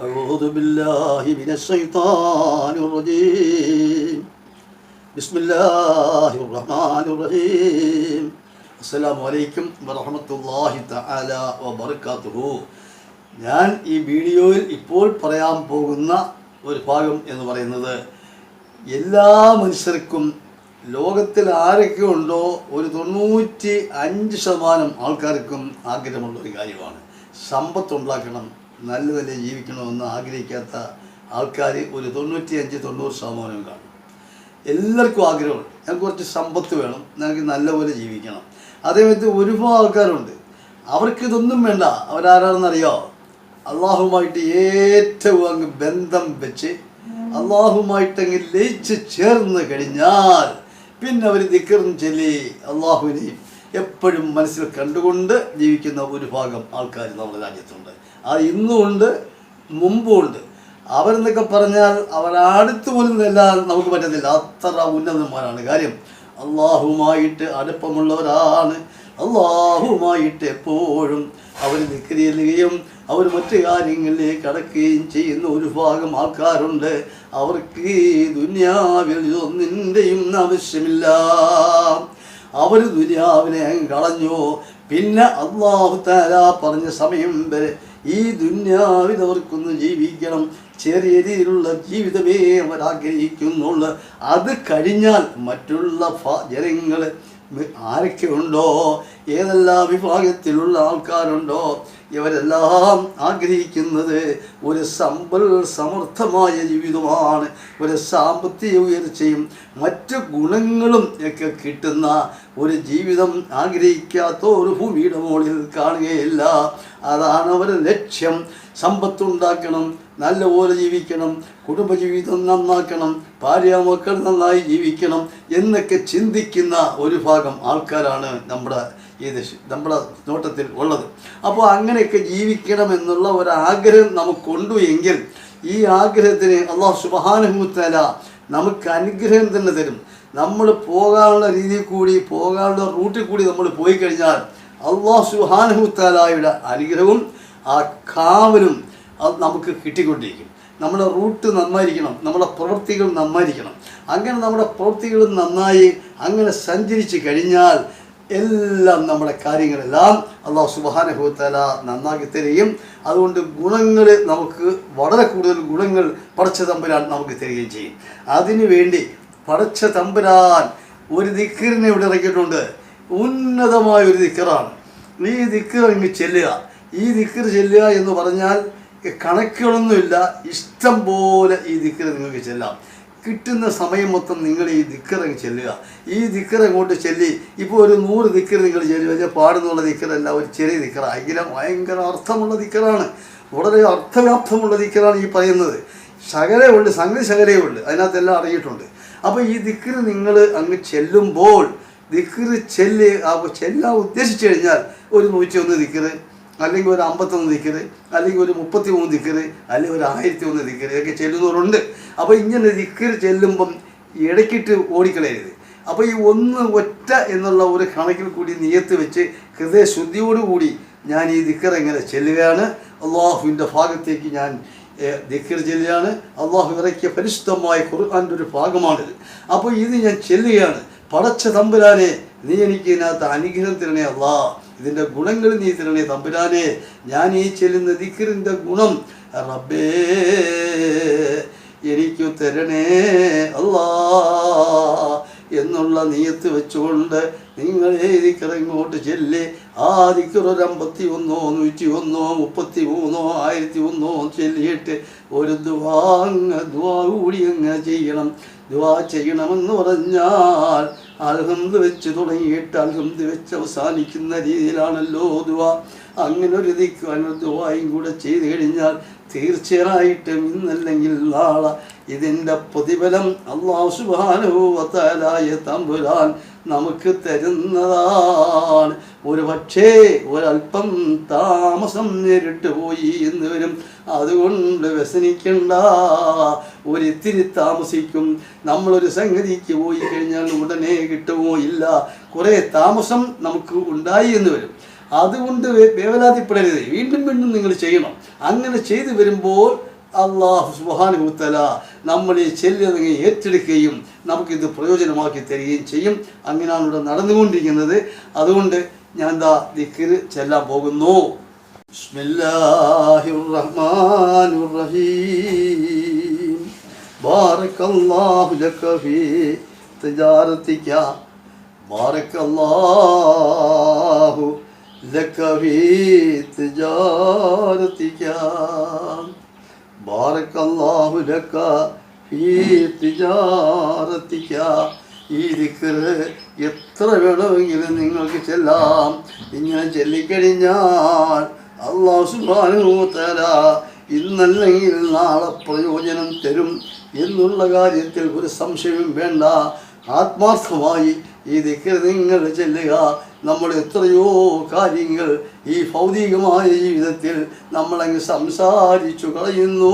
أعوذ بالله من الشيطان الرجيم بسم الله الرحمن الرحيم السلام عليكم ورحمة الله تعالى وبركاته ഞാൻ ഈ വീഡിയോയിൽ ഇപ്പോൾ പറയാൻ പോകുന്ന ഒരു ഭാഗം എന്ന് പറയുന്നത് എല്ലാ മനുഷ്യർക്കും ലോകത്തിൽ ആരൊക്കെ ഉണ്ടോ ഒരു തൊണ്ണൂറ്റി അഞ്ച് ശതമാനം ആൾക്കാർക്കും ആഗ്രഹമുള്ള ഒരു കാര്യമാണ് സമ്പത്ത് ഉണ്ടാക്കണം നല്ല നല്ല ജീവിക്കണമെന്ന് ആഗ്രഹിക്കാത്ത ആൾക്കാർ ഒരു തൊണ്ണൂറ്റി അഞ്ച് തൊണ്ണൂറ് ശതമാനവും കാണും. എല്ലാവർക്കും ആഗ്രഹമുണ്ട്. ഞങ്ങൾക്ക് കുറച്ച് സമ്പത്ത് വേണം. ഞങ്ങൾക്ക് നല്ലപോലെ ജീവിക്കണം. അതേപോലെ ഒരുപാട് ആൾക്കാരുണ്ട്. അവർക്ക് ഇതൊന്നും വേണ്ട. അവരാരാണെന്നറിയോ? അള്ളാഹുമായിട്ട് ഏറ്റവും അങ്ങ് ബന്ധം വെച്ച് അള്ളാഹുമായിട്ട് അങ്ങ് ലയിച്ച് ചേർന്ന് കഴിഞ്ഞാൽ പിന്നെ അവർ ദിക്കറും ചൊല്ലി അള്ളാഹുവിനെയും എപ്പോഴും മനസ്സിൽ കണ്ടുകൊണ്ട് ജീവിക്കുന്ന ഒരു ഭാഗം ആൾക്കാർ നമ്മുടെ രാജ്യത്തുണ്ട്. അത് ഇന്നും ഉണ്ട് മുമ്പും ഉണ്ട് അവരെന്നൊക്കെ പറഞ്ഞാൽ അവരടുത്തു പോലും എല്ലാം നമുക്ക് പറ്റത്തില്ല. അത്ര ഉന്നതന്മാരാണ്. കാര്യം അള്ളാഹുമായിട്ട് അടുപ്പമുള്ളവരാണ്. അള്ളാഹുമായിട്ട് എപ്പോഴും അവർ നിൽക്കുകയും അവർ മറ്റു കാര്യങ്ങളിലേക്ക് കടക്കുകയും ചെയ്യുന്ന ഒരു ഭാഗം ആൾക്കാരുണ്ട്. അവർക്ക് ദുന്യാവിൽ ഒന്നിന്റെയും ആവശ്യമില്ല. അവർ ദുനിയാവിനെ അങ്ങ് കളഞ്ഞു. പിന്നെ അള്ളാഹു താല പറഞ്ഞ സമയം വരെ ഈ ദുന്യാവിൽ അവർക്കൊന്ന് ജീവിക്കണം. ചെറിയ രീതിയിലുള്ള ജീവിതമേ അവർ ആഗ്രഹിക്കുന്നുള്ളു അത് കഴിഞ്ഞാൽ മറ്റുള്ള ജനങ്ങൾ ആരൊക്കെ ഉണ്ടോ ഏതെല്ലാം വിഭാഗത്തിലുള്ള ആൾക്കാരുണ്ടോ? ഇവരെല്ലാം ആഗ്രഹിക്കുന്നത് ഒരു സമ്പൽ സമർത്ഥമായ ജീവിതമാണ്. ഒരു സാമ്പത്തിക ഉയർച്ചയും മറ്റ് ഗുണങ്ങളും ഒക്കെ കിട്ടുന്ന ഒരു ജീവിതം ആഗ്രഹിക്കാത്ത ഒരു ഭൂമിയുടെ മുകളിൽ കാണുകയില്ല. അതാണ് അവരുടെ ലക്ഷ്യം. സമ്പത്തുണ്ടാക്കണം നല്ലപോലെ ജീവിക്കണം കുടുംബജീവിതം നന്നാക്കണം ഭാര്യ മക്കൾ നന്നായി ജീവിക്കണം എന്നൊക്കെ ചിന്തിക്കുന്ന ഒരു ഭാഗം ആൾക്കാരാണ് നമ്മുടെ ഇത് നമ്മുടെ നോട്ടത്തിൽ ഉള്ളത്. അപ്പോൾ അങ്ങനെയൊക്കെ ജീവിക്കണം എന്നുള്ള ഒരു ആഗ്രഹം നമുക്കുണ്ടു എങ്കിൽ ഈ ആഗ്രഹത്തിന് അള്ളാഹു സുബാനുഭൂത്തല നമുക്ക് അനുഗ്രഹം തന്നെ തരും. നമ്മൾ പോകാനുള്ള രീതിയിൽ കൂടി പോകാനുള്ള റൂട്ടിൽ കൂടി നമ്മൾ പോയി കഴിഞ്ഞാൽ അള്ളാഹ് സുഹാനുഭൂത്താലായുടെ അനുഗ്രഹവും ആ കാവലും അത് നമുക്ക് കിട്ടിക്കൊണ്ടിരിക്കും. നമ്മുടെ റൂട്ട് നന്നായിരിക്കണം നമ്മുടെ പ്രവൃത്തികൾ നന്നായിരിക്കണം. അങ്ങനെ നമ്മുടെ പ്രവൃത്തികൾ നന്നായി അങ്ങനെ സഞ്ചരിച്ച് കഴിഞ്ഞാൽ എല്ലാം നമ്മുടെ കാര്യങ്ങളെല്ലാം അള്ളാഹു സുബാനഹുത്തല നന്നാക്കി തരികയും അതുകൊണ്ട് ഗുണങ്ങൾ നമുക്ക് വളരെ കൂടുതൽ ഗുണങ്ങൾ പടച്ച തമ്പുരാൻ നമുക്ക് തരികയും ചെയ്യും. അതിനു വേണ്ടി പടച്ച തമ്പുരാൻ ഒരു ദിക്കറിനെ ഇവിടെ ഇറക്കിയിട്ടുണ്ട്. ഉന്നതമായ ഒരു ദിക്കറാണ്. ഈ ദിക്കർ അങ്ങ് ചെല്ലുക. ഈ ദിക്കർ ചെല്ലുക എന്ന് പറഞ്ഞാൽ കണക്കുകളൊന്നുമില്ല. ഇഷ്ടം പോലെ ഈ ദിക്കർ നിങ്ങൾക്ക് ചെല്ലാം. കിട്ടുന്ന സമയം മൊത്തം നിങ്ങൾ ഈ ദിക്കറങ്ങ് ചെല്ലുക. ഈ ദിക്കറങ്ങോട്ട് ചെല്ലി ഇപ്പോൾ ഒരു നൂറ് ദിക്കർ നിങ്ങൾ ചെല്ലി വെച്ചാൽ പാടുന്നുള്ള ദിക്കറല്ല ഒരു ചെറിയ ദിക്കറ. എങ്കിലും ഭയങ്കര അർത്ഥമുള്ള ദിക്കറാണ്. വളരെ അർത്ഥവ്യാപ്തമുള്ള ദിക്കറാണ് ഈ പറയുന്നത്. ശകലമുണ്ട് സംഗതി ശകലയുണ്ട് അതിനകത്തെല്ലാം അറിയിട്ടുണ്ട് അപ്പോൾ ഈ ദിക്കർ നിങ്ങൾ അങ്ങ് ചെല്ലുമ്പോൾ ദിക്കർ ചെല്ല് ചെല്ലാൻ ഉദ്ദേശിച്ചു കഴിഞ്ഞാൽ ഒരു നൂറ്റി ഒന്ന് ദിക്കറ് അല്ലെങ്കിൽ ഒരു അമ്പത്തൊന്ന് ദിക്കറ് അല്ലെങ്കിൽ ഒരു മുപ്പത്തി മൂന്ന് ദിക്കറ് അല്ലെങ്കിൽ ഒരു ആയിരത്തി ഒന്ന് ദിക്കറ് ഇതൊക്കെ ചെല്ലുന്നവരുണ്ട്. അപ്പോൾ ഇങ്ങനെ ദിക്കറ് ചെല്ലുമ്പം ഇടയ്ക്കിട്ട് ഓടിക്കളയരുത്. അപ്പോൾ ഈ ഒന്ന് ഒറ്റ എന്നുള്ള ഒരു കണക്കിൽ കൂടി നിയത്ത് വെച്ച് ഹൃദയശുദ്ധിയോടുകൂടി ഞാൻ ഈ ദിക്കർ എങ്ങനെ ചെല്ലുകയാണ്. അള്ളാഹുവിന്റെ ഭാഗത്തേക്ക് ഞാൻ ദിക്കർ ചെല്ലുകയാണ്. അള്ളാഹു ഇറക്കിയ പരിശുദ്ധമായ ഖുർആാന്റെ ഒരു ഭാഗമാണിത്. അപ്പോൾ ഇത് ഞാൻ ചെല്ലുകയാണ്. പടച്ച തമ്പുരാനെ നീ എനിക്ക് ഇതിനകത്ത് അനുഗ്രഹം തരണേ അള്ളാ. ഇതിന്റെ ഗുണങ്ങൾ നീ തരണേ തമ്പുരാനെ ഞാൻ ഈ ചെല്ലുന്ന ദിക്കറിന്റെ ഗുണം റബ്ബേ എനിക്കു തരണേ അല്ലാ എന്നുള്ള നീയത്ത് വെച്ചുകൊണ്ട് നിങ്ങൾ ഏതിക്കിറങ്ങോട്ട് ചെല്ലേ. ആ ദിക്കറൊരു അമ്പത്തി ഒന്നോ നൂറ്റി ഒന്നോ മുപ്പത്തി മൂന്നോ ആയിരത്തി ഒന്നോ ചെല്ലിയിട്ട് ഒരു ദുവാങ്ങ ദുവാ കൂടി അങ്ങ് ചെയ്യണം. ദുവാ ചെയ്യണമെന്ന് പറഞ്ഞാൽ അൽഹംദ് വെച്ച് തുടങ്ങിയിട്ട് അൽഹംദ് വെച്ച് അവസാനിക്കുന്ന രീതിയിലാണല്ലോ ദുവ അങ്ങനെ ഒരു ദുവായും കൂടെ ചെയ്ത് കഴിഞ്ഞാൽ തീർച്ചയായിട്ടും ഇന്നല്ലെങ്കിൽ നാളെ ഇതിന്റെ പ്രതിഫലം അള്ളാഹു സുബാനുഭവത്താലായ തമ്പുരാൻ നമുക്ക് തരുന്നതാണ്. ഒരു പക്ഷേ ഒരല്പം താമസം നേരിട്ട് പോയി എന്ന് വരും. അതുകൊണ്ട് വ്യസനിക്കണ്ട. ഒരിത്തിരി താമസിക്കും. നമ്മളൊരു സംഗതിക്ക് പോയി കഴിഞ്ഞാൽ ഉടനെ കിട്ടുമോ ഇല്ല. കുറേ താമസം നമുക്ക് ഉണ്ടായി എന്ന് വരും. അതുകൊണ്ട് വേവലാതിപ്പെടരുത്. വീണ്ടും വീണ്ടും നിങ്ങൾ ചെയ്യണം. അങ്ങനെ ചെയ്തു വരുമ്പോൾ അള്ളാഹു സുബാനുത്തല നമ്മൾ ഈ ചെല്ലുന്നങ്ങ് ഏറ്റെടുക്കുകയും നമുക്കിത് പ്രയോജനമാക്കി തരികയും ചെയ്യും. അങ്ങനെയാണ് ഇവിടെ നടന്നുകൊണ്ടിരിക്കുന്നത്. അതുകൊണ്ട് ഞാൻ എന്താ ദിക്കിന് ചെല്ലാൻ പോകുന്നു. ബിസ്മില്ലാഹിർ റഹ്മാനിർ റഹീം ബാറക്കല്ലാഹു ലക ഫീ തിജാറതിക ബാറക്കല്ലാഹു ലക ഫീ തിജാറതിക ബാറക്കല്ലാഹു ലക ഫീ തിജാറതിക ഈ ദിക്കറ് എത്ര വേണമെങ്കിലും നിങ്ങൾക്ക് ചെല്ലാം. ഇങ്ങനെ ചെല്ലിക്കഴിഞ്ഞാൽ അള്ളാഹു സുബ്ഹാനഹു തആല ഇന്നല്ലെങ്കിൽ നാളെ പ്രയോജനം തരും എന്നുള്ള കാര്യത്തിൽ ഒരു സംശയവും വേണ്ട. ആത്മാർത്ഥമായി ഈ ദിക്കർ നിങ്ങൾ ചെല്ലുക. നമ്മൾ എത്രയോ കാര്യങ്ങൾ ഈ ഭൗതികമായ ജീവിതത്തിൽ നമ്മളങ്ങ് സംസാരിച്ചു കളയുന്നു.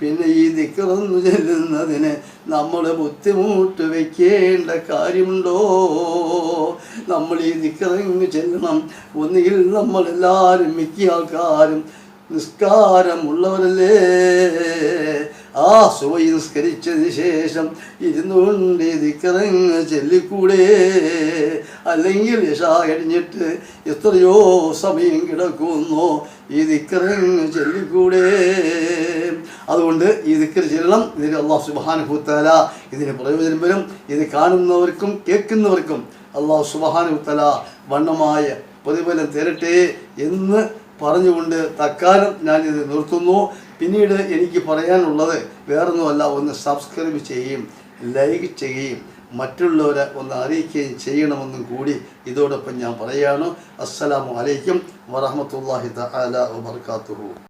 പിന്നെ ഈ ദിക്കറൊന്നു ചെല്ലുന്നതിന് നമ്മൾ ബുദ്ധിമുട്ട് വയ്ക്കേണ്ട കാര്യമുണ്ടോ? നമ്മൾ ഈ നിക്കറങ്ങ് ചെല്ലണം. ഒന്നുകിൽ നമ്മളെല്ലാവരും മിക്ക ആൾക്കാരും നിസ്കാരമുള്ളവരല്ലേ? ആ സുവൈ നിസ്കരിച്ചതിന് ശേഷം ഇരുന്നുകൊണ്ട് നിക്കറങ്ങ് ചെല്ലിക്കൂടെ? അല്ലെങ്കിൽ യശ കഴിഞ്ഞിട്ട് എത്രയോ സമയം കിടക്കുന്നു ഈ നിക്കറങ്ങ് ചെല്ലിക്കൂടെ? അതുകൊണ്ട് ഈ ദിക്കർ ചെല്ലണം. ഇതിന് അള്ളാഹു സുബാനുഭൂത്തല ഇതിന് പ്രയോജനം വരും. ഇത് കാണുന്നവർക്കും കേൾക്കുന്നവർക്കും അള്ളാഹു സുബാനുഭൂത്തല വണ്ണമായ പ്രതിഫലം തരട്ടെ എന്ന് പറഞ്ഞുകൊണ്ട് തക്കാലം ഇത് നിർത്തുന്നു. പിന്നീട് എനിക്ക് പറയാനുള്ളത് വേറൊന്നുമല്ല ഒന്ന് സബ്സ്ക്രൈബ് ചെയ്യുകയും ലൈക്ക് ചെയ്യുകയും മറ്റുള്ളവരെ ഒന്ന് അറിയിക്കുകയും ചെയ്യണമെന്നും കൂടി ഇതോടൊപ്പം ഞാൻ പറയുകയാണ് അസ്സലാമു അലൈക്കും വറഹമത്തല്ലാഹി തആല വബർക്കാത്തുഹു.